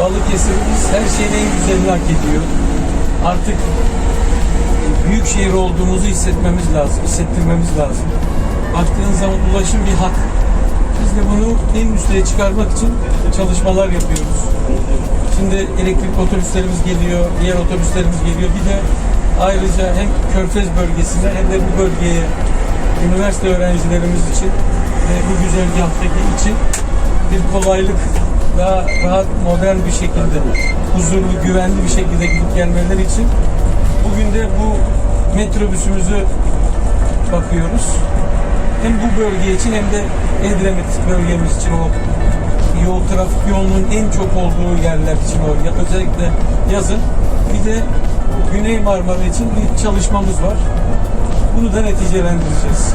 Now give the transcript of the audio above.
her şeyin en güzelini hak ediyor. Artık büyük şehir olduğumuzu hissetmemiz lazım, hissettirmemiz lazım. Baktığın zaman ulaşım bir hak. Biz de bunu en üsteye çıkarmak için çalışmalar yapıyoruz. Şimdi elektrik otobüslerimiz geliyor, diğer otobüslerimiz geliyor. Bir de ayrıca hem Körfez bölgesine hem de bu bölgeye üniversite öğrencilerimiz için ve bu güzergahtaki için bir kolaylık daha rahat, modern bir şekilde, huzurlu, güvenli bir şekilde gidip gelmeleri için bugün de bu metrobüsümüzü bakıyoruz. Hem bu bölge için hem de Edremit bölgemiz için o yol trafik yoğunluğun en çok olduğu yerler için o özellikle yazın bir de Güney Marmara için bir çalışmamız var. Bunu da neticelendireceğiz.